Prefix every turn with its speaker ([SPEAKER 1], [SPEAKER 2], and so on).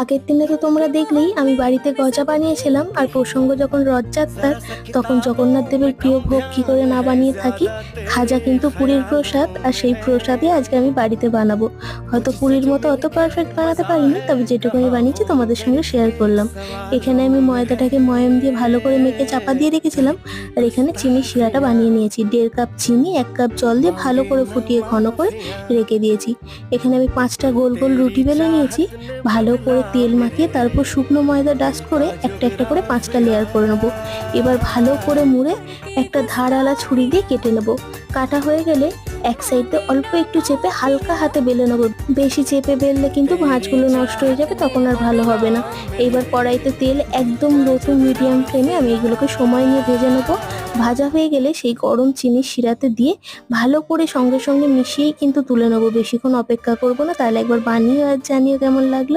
[SPEAKER 1] আগের দিনে তো তোমরা দেখলেই আমি বাড়িতে গজা বানিয়েছিলাম, আর প্রসঙ্গ যখন রথযাত্রার, তখন জগন্নাথ দেবের প্রিয় ভোগ কি করে না বানিয়ে থাকি, খাজা কিন্তু পুরীর প্রসাদ, আর সেই প্রসাদই আজকে আমি বাড়িতে বানাবো। হয়তো পুরীর মতো অত পারফেক্ট বানাতে পারিনি, তবে যেটুকু আমি বানিয়েছি তোমাদের সঙ্গে শেয়ার করলাম। এখানে আমি ময়দাটাকে ময়ম দিয়ে ভালো করে মেখে চাপা দিয়ে রেখেছিলাম আর এখানে চিনির শিরাটা বানিয়ে নিয়েছি। দেড় কাপ চিনি, এক কাপ জল দিয়ে ভালো করে ফুটিয়ে ঘন করে রেখে দিয়েছি। এখানে আমি পাঁচটা গোল গোল রুটি বেলে নিয়েছি। ভালো করে তেল মাখিয়ে তারপর শুকনো ময়দা ডাস্ট করে একটা একটা করে পাঁচটা লেয়ার করে নেব। এবার ভালো করে মুড়ে একটা ধারালা ছুরি দিয়ে কেটে নেব। কাটা হয়ে গেলে এক সাইডে অল্প একটু চেপে হালকা হাতে বেলে নেব। বেশি চেপে বেললে কিন্তু ভাঁজগুলো নষ্ট হয়ে যাবে, তখন আর ভালো হবে না। এইবার কড়াইতে তেল একদম লো টু মিডিয়াম ফ্লেমে আমি এগুলোকে সময় নিয়ে ভেজে নেব। ভাজা হয়ে গেলে সেই গরম চিনি শিরাতে দিয়ে ভালো করে সঙ্গে সঙ্গে মিশিয়েই কিন্তু তুলে নেব। বেশিক্ষণ অপেক্ষা করব না, তাহলে একবার বানিয়ে আর জানিও কেমন লাগল।